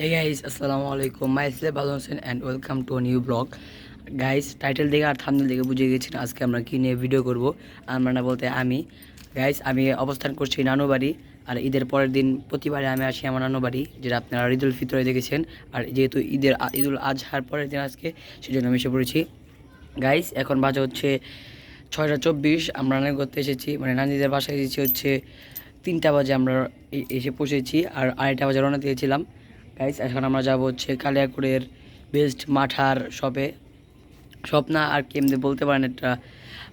Hey guys, আসসালামু আলাইকুম my Islam Badal Hossain and welcome to new blog guys title দেখে আর thumbnail দেখে বুঝে গেছেন আজকে আমরা কী নিয়ে ভিডিও করব। আমরা না বলতে আমি। গাইস আমি অবস্থান করছি নানু বাড়ি আর ঈদের পরের দিন প্রতিবারে আমি আসি আমার নানু বাড়ি যেটা আপনারা ঈদুল ফিতরে দেখেছেন। আর যেহেতু ঈদের ঈদুল আজহার পরের দিন আজকে সেজন্য আমি এসে পড়েছি। গাইস এখন বাজে হচ্ছে ছয়টা চব্বিশ। আমরা রান্না করতে এসেছি। মানে নানিদের বাসায় এসেছি হচ্ছে তিনটা বাজে আমরা এসে পৌঁছেছি। আর আড়াইটা বাজে রওনা দিয়েছিলাম। গাইস এখন আমরা যাব হচ্ছে কালিয়াকুড়ের বেস্ট মাঠার শপে শপ না আর কি এমনি বলতে পারেন একটা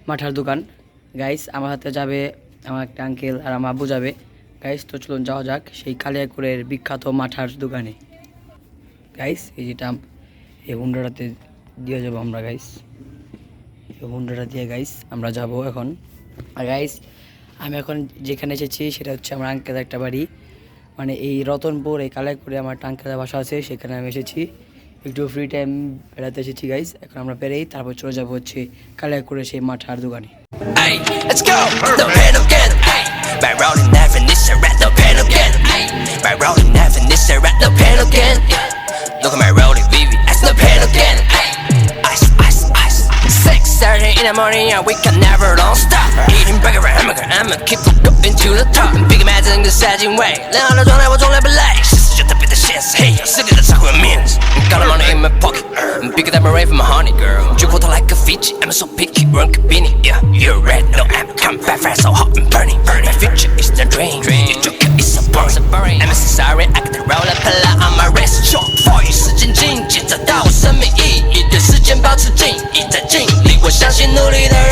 মাঠার দোকান। গাইস আমার হাতে যাবে আমার একটা আঙ্কেল আর আমার আব্বু যাবে। গাইস তো চলুন যাওয়া যাক সেই কালিয়াকুড়ের বিখ্যাত মাঠার দোকানে। গাইস এই যেটা এই হুন্ডাটাতে দিয়ে যাব আমরা গাইস এই হুন্ডাটা দিয়ে গাইস আমরা যাব এখন। আর গাইস আমি এখন যেখানে এসেছি সেটা হচ্ছে আমার আঙ্কেল একটা বাড়ি। মানে এই রতনপুর এই কালাইপুরে আমার টাঙ্কাদা বাসা আছে সেখানে আমি এসেছি। একটু ফ্রি টাইম বেড়াতে এসেছি গাইজ এখন আমরা পেরেই তারপর চলে যাব হচ্ছে কালাইপুরে সেই মাঠার দোকানে। Ay, let's go. The in the morning yeah, we can never don't stop. Eating burger and hamburger I'ma keep on going to the top. Big imagine the 사진 way 내 하루 전화와 졸래 블랙 시스저 더 비드 shits Hey, 쓰게 다 자꾸 means. Got a money in my pocket Bigger than my rave, my honey girl. Drink water like a Fiji I'm so picky, run cabini Yeah, you're red, no I'm coming.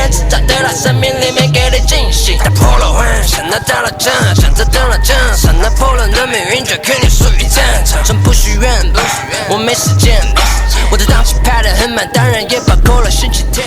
只找得到生命里面给的惊喜。打破了幻想，拿到了奖，想着得了奖，上拿破仑的命运就肯定属于战场。真不许愿，我没时间。我的档期排得很满，当然也包括了星期天。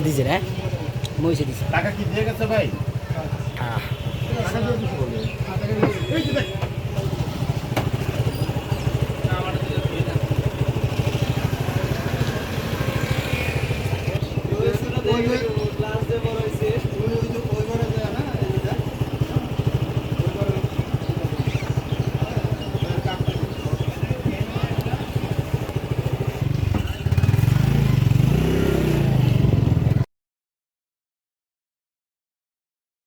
জাল দিছে রে মইছে দিছে। টাকা কি দিয়ে গেছে ভাই? Thank টাকা